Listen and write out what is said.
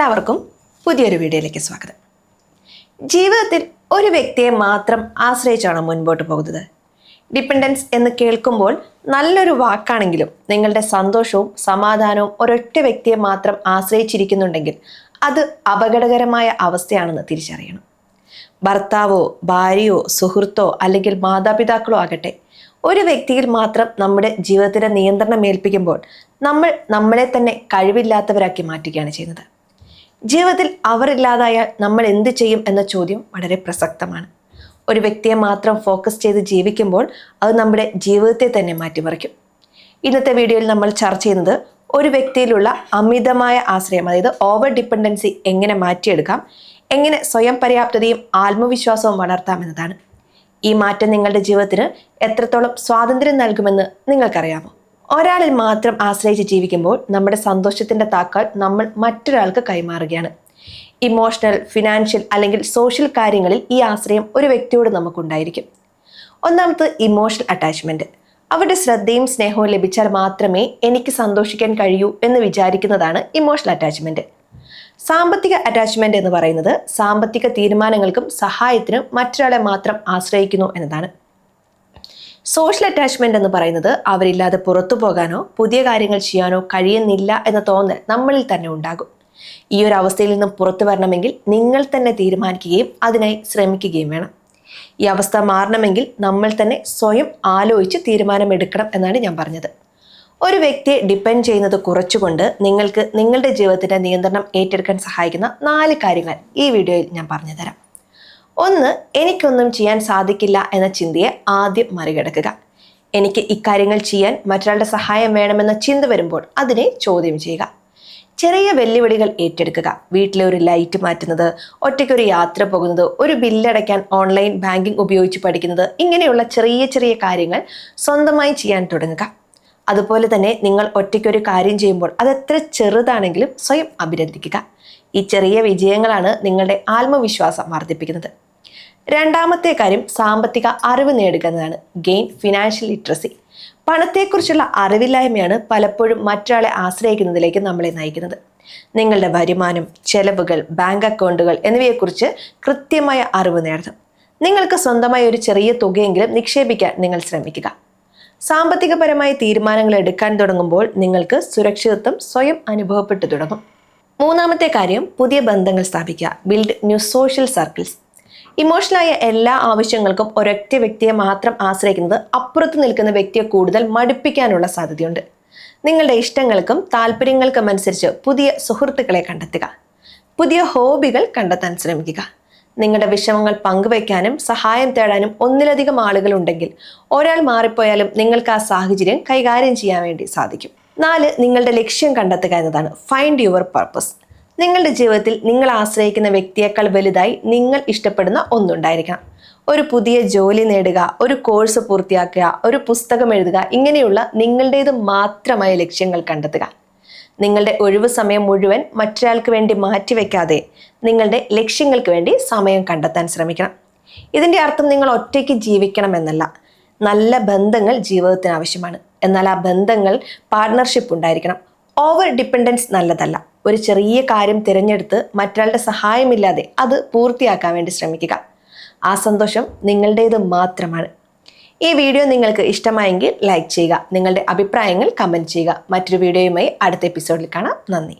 എല്ലാവർക്കും പുതിയൊരു വീഡിയോയിലേക്ക് സ്വാഗതം. ജീവിതത്തിൽ ഒരു വ്യക്തിയെ മാത്രം ആശ്രയിച്ചാണ് മുൻപോട്ട് പോകുന്നത്? ഡിപ്പെൻഡൻസ് എന്ന് കേൾക്കുമ്പോൾ നല്ലൊരു വാക്കാണെങ്കിലും നിങ്ങളുടെ സന്തോഷവും സമാധാനവും ഒരൊറ്റ വ്യക്തിയെ മാത്രം ആശ്രയിച്ചിരിക്കുന്നുണ്ടെങ്കിൽ അത് അപകടകരമായ അവസ്ഥയാണെന്ന് തിരിച്ചറിയണം. ഭർത്താവോ ഭാര്യയോ സുഹൃത്തോ അല്ലെങ്കിൽ മാതാപിതാക്കളോ ആകട്ടെ ഒരു വ്യക്തിയിൽ മാത്രം നമ്മുടെ ജീവിതത്തിന്റെ നിയന്ത്രണം ഏൽപ്പിക്കുമ്പോൾ നമ്മൾ നമ്മളെ തന്നെ കഴിവില്ലാത്തവരാക്കി മാറ്റുകയാണ് ചെയ്യുന്നത്. ജീവിതത്തിൽ അവരില്ലാതായാൽ നമ്മൾ എന്ത് ചെയ്യും എന്ന ചോദ്യം വളരെ പ്രസക്തമാണ്. ഒരു വ്യക്തിയെ മാത്രം ഫോക്കസ് ചെയ്ത് ജീവിക്കുമ്പോൾ അത് നമ്മുടെ ജീവിതത്തെ തന്നെ മാറ്റിമറിക്കും. ഇന്നത്തെ വീഡിയോയിൽ നമ്മൾ ചർച്ച ചെയ്യുന്നത് ഒരു വ്യക്തിയിലുള്ള അമിതമായ ആശ്രയം അതായത് ഓവർ ഡിപ്പെൻഡൻസി എങ്ങനെ മാറ്റിയെടുക്കാം എങ്ങനെ സ്വയം പര്യാപ്തതയും ആത്മവിശ്വാസവും വളർത്താം എന്നതാണ്. ഈ മാറ്റം നിങ്ങളുടെ ജീവിതത്തിന് എത്രത്തോളം സ്വാതന്ത്ര്യം നൽകുമെന്ന് നിങ്ങൾക്കറിയാമോ? ഒരാളിൽ മാത്രം ആശ്രയിച്ച് ജീവിക്കുമ്പോൾ നമ്മുടെ സന്തോഷത്തിന്റെ താക്കാൾ നമ്മൾ മറ്റൊരാൾക്ക് കൈമാറുകയാണ്. ഇമോഷണൽ ഫിനാൻഷ്യൽ അല്ലെങ്കിൽ സോഷ്യൽ കാര്യങ്ങളിൽ ഈ ആശ്രയം ഒരു വ്യക്തിയോട് നമുക്കുണ്ടായിരിക്കും. ഒന്നാമത് ഇമോഷണൽ അറ്റാച്ച്മെന്റ് അവരുടെ ശ്രദ്ധയും സ്നേഹവും ലഭിച്ചാൽ മാത്രമേ എനിക്ക് സന്തോഷിക്കാൻ കഴിയൂ എന്ന് വിചാരിക്കുന്നതാണ് ഇമോഷണൽ അറ്റാച്ച്മെന്റ് സാമ്പത്തിക അറ്റാച്ച്മെന്റ് എന്ന് പറയുന്നത് സാമ്പത്തിക തീരുമാനങ്ങൾക്കും സഹായത്തിനും മറ്റൊരാളെ മാത്രം ആശ്രയിക്കുന്നു എന്നതാണ്. സോഷ്യൽ അറ്റാച്ച്മെന്റ് എന്ന് പറയുന്നത് അവരില്ലാതെ പുറത്തു പോകാനോ പുതിയ കാര്യങ്ങൾ ചെയ്യാനോ കഴിയുന്നില്ല എന്ന തോന്നൽ നമ്മളിൽ തന്നെ ഉണ്ടാകും. ഈ ഒരു അവസ്ഥയിൽ നിന്നും പുറത്തു വരണമെങ്കിൽ നിങ്ങൾ തന്നെ തീരുമാനിക്കുകയും അതിനായി ശ്രമിക്കുകയും വേണം. ഈ അവസ്ഥ മാറണമെങ്കിൽ നമ്മൾ തന്നെ സ്വയം ആലോചിച്ച് തീരുമാനമെടുക്കണം എന്നാണ് ഞാൻ പറഞ്ഞത്. ഒരു വ്യക്തിയെ ഡിപ്പെൻഡ് ചെയ്യുന്നത് കുറച്ചുകൊണ്ട് നിങ്ങൾക്ക് നിങ്ങളുടെ ജീവിതത്തിന്റെ നിയന്ത്രണം ഏറ്റെടുക്കാൻ സഹായിക്കുന്ന നാല് കാര്യങ്ങൾ ഈ വീഡിയോയിൽ ഞാൻ പറഞ്ഞുതരാം ഒന്ന് എനിക്കൊന്നും ചെയ്യാൻ സാധിക്കില്ല എന്ന ചിന്തയെ ആദ്യം മറികടക്കുക. എനിക്ക് ഇക്കാര്യങ്ങൾ ചെയ്യാൻ മറ്റൊരാളുടെ സഹായം വേണമെന്ന ചിന്ത വരുമ്പോൾ അതിനെ ചോദ്യം ചെയ്യുക. ചെറിയ വെല്ലുവിളികൾ ഏറ്റെടുക്കുക. വീട്ടിലെ ഒരു ലൈറ്റ് മാറ്റുന്നത് ഒറ്റയ്ക്ക് ഒരു യാത്ര പോകുന്നത് ഒരു ബില്ലടയ്ക്കാൻ ഓൺലൈൻ ബാങ്കിംഗ് ഉപയോഗിച്ച് പഠിക്കുന്നത് ഇങ്ങനെയുള്ള ചെറിയ ചെറിയ കാര്യങ്ങൾ സ്വന്തമായി ചെയ്യാൻ തുടങ്ങുക. അതുപോലെ തന്നെ നിങ്ങൾ ഒറ്റയ്ക്കൊരു കാര്യം ചെയ്യുമ്പോൾ അതെത്ര ചെറുതാണെങ്കിലും സ്വയം അഭിനന്ദിക്കുക. ഈ ചെറിയ വിജയങ്ങളാണ് നിങ്ങളുടെ ആത്മവിശ്വാസം വർദ്ധിപ്പിക്കുന്നത്. രണ്ടാമത്തെ കാര്യം സാമ്പത്തിക അറിവ് നേടുക എന്നതാണ് ഗെയിൻ ഫിനാൻഷ്യൽ ലിറ്ററസി പണത്തെക്കുറിച്ചുള്ള അറിവില്ലായ്മയാണ് പലപ്പോഴും മറ്റൊരാളെ ആശ്രയിക്കുന്നതിലേക്ക് നമ്മളെ നയിക്കുന്നത്. നിങ്ങളുടെ വരുമാനം ചെലവുകൾ ബാങ്ക് അക്കൗണ്ടുകൾ എന്നിവയെക്കുറിച്ച് കൃത്യമായ അറിവ് നേടണം. നിങ്ങൾക്ക് സ്വന്തമായി ഒരു ചെറിയ തുകയെങ്കിലും നിക്ഷേപിക്കാൻ നിങ്ങൾ ശ്രമിക്കുക. സാമ്പത്തികപരമായ തീരുമാനങ്ങൾ എടുക്കാൻ തുടങ്ങുമ്പോൾ നിങ്ങൾക്ക് സുരക്ഷിതത്വം സ്വയം അനുഭവപ്പെട്ടു തുടങ്ങും. മൂന്നാമത്തെ കാര്യം പുതിയ ബന്ധങ്ങൾ സ്ഥാപിക്കുക. ബിൽഡ് ന്യൂ സോഷ്യൽ സർക്കിൾസ് ഇമോഷണലായ എല്ലാ ആവശ്യങ്ങൾക്കും ഒരൊറ്റ വ്യക്തിയെ മാത്രം ആശ്രയിക്കുന്നത് അപ്പുറത്ത് നിൽക്കുന്ന വ്യക്തിയെ കൂടുതൽ മടുപ്പിക്കാനുള്ള സാധ്യതയുണ്ട്. നിങ്ങളുടെ ഇഷ്ടങ്ങൾക്കും താല്പര്യങ്ങൾക്കും അനുസരിച്ച് പുതിയ സുഹൃത്തുക്കളെ കണ്ടെത്തുക. പുതിയ ഹോബികൾ കണ്ടെത്താൻ ശ്രമിക്കുക. നിങ്ങളുടെ വിഷമങ്ങൾ പങ്കുവയ്ക്കാനും സഹായം തേടാനും ഒന്നിലധികം ആളുകൾ ഉണ്ടെങ്കിൽ ഒരാൾ മാറിപ്പോയാലും നിങ്ങൾക്ക് ആ സാഹചര്യം കൈകാര്യം ചെയ്യാൻ വേണ്ടി സാധിക്കും. നാല് നിങ്ങളുടെ ലക്ഷ്യം കണ്ടെത്തുക എന്നതാണ് ഫൈൻഡ് യുവർ പർപ്പസ് നിങ്ങളുടെ ജീവിതത്തിൽ നിങ്ങൾ ആശ്രയിക്കുന്ന വ്യക്തിയേക്കാൾ വലുതായി നിങ്ങൾ ഇഷ്ടപ്പെടുന്ന ഒന്നുണ്ടായിരിക്കണം. ഒരു പുതിയ ജോലി നേടുക ഒരു കോഴ്സ് പൂർത്തിയാക്കുക ഒരു പുസ്തകം എഴുതുക ഇങ്ങനെയുള്ള നിങ്ങളുടേത് മാത്രമായ ലക്ഷ്യങ്ങൾ കണ്ടെത്തുക. നിങ്ങളുടെ ഒഴിവ് സമയം മുഴുവൻ മറ്റൊരാൾക്ക് വേണ്ടി മാറ്റിവെക്കാതെ നിങ്ങളുടെ ലക്ഷ്യങ്ങൾക്ക് വേണ്ടി സമയം കണ്ടെത്താൻ ശ്രമിക്കണം. ഇതിന്റെ അർത്ഥം നിങ്ങൾ ഒറ്റയ്ക്ക് ജീവിക്കണമെന്നല്ല നല്ല ബന്ധങ്ങൾ ജീവിതത്തിന് ആവശ്യമാണ്. എന്നാൽ ആ ബന്ധങ്ങൾ പാർട്ട്ണർഷിപ്പ് ഉണ്ടായിരിക്കണം. ഓവർ ഡിപ്പെൻഡൻസ് നല്ലതല്ല. ഒരു ചെറിയ കാര്യം തിരഞ്ഞെടുത്ത് മറ്റൊരാളുടെ സഹായമില്ലാതെ അത് പൂർത്തിയാക്കാൻ വേണ്ടി ശ്രമിക്കുക. ആ സന്തോഷം നിങ്ങളുടേത് മാത്രമാണ്. ഈ വീഡിയോ നിങ്ങൾക്ക് ഇഷ്ടമായെങ്കിൽ ലൈക്ക് ചെയ്യുക. നിങ്ങളുടെ അഭിപ്രായങ്ങൾ കമന്റ് ചെയ്യുക. മറ്റൊരു വീഡിയോയുമായി അടുത്ത എപ്പിസോഡിൽ കാണാം. നന്ദി.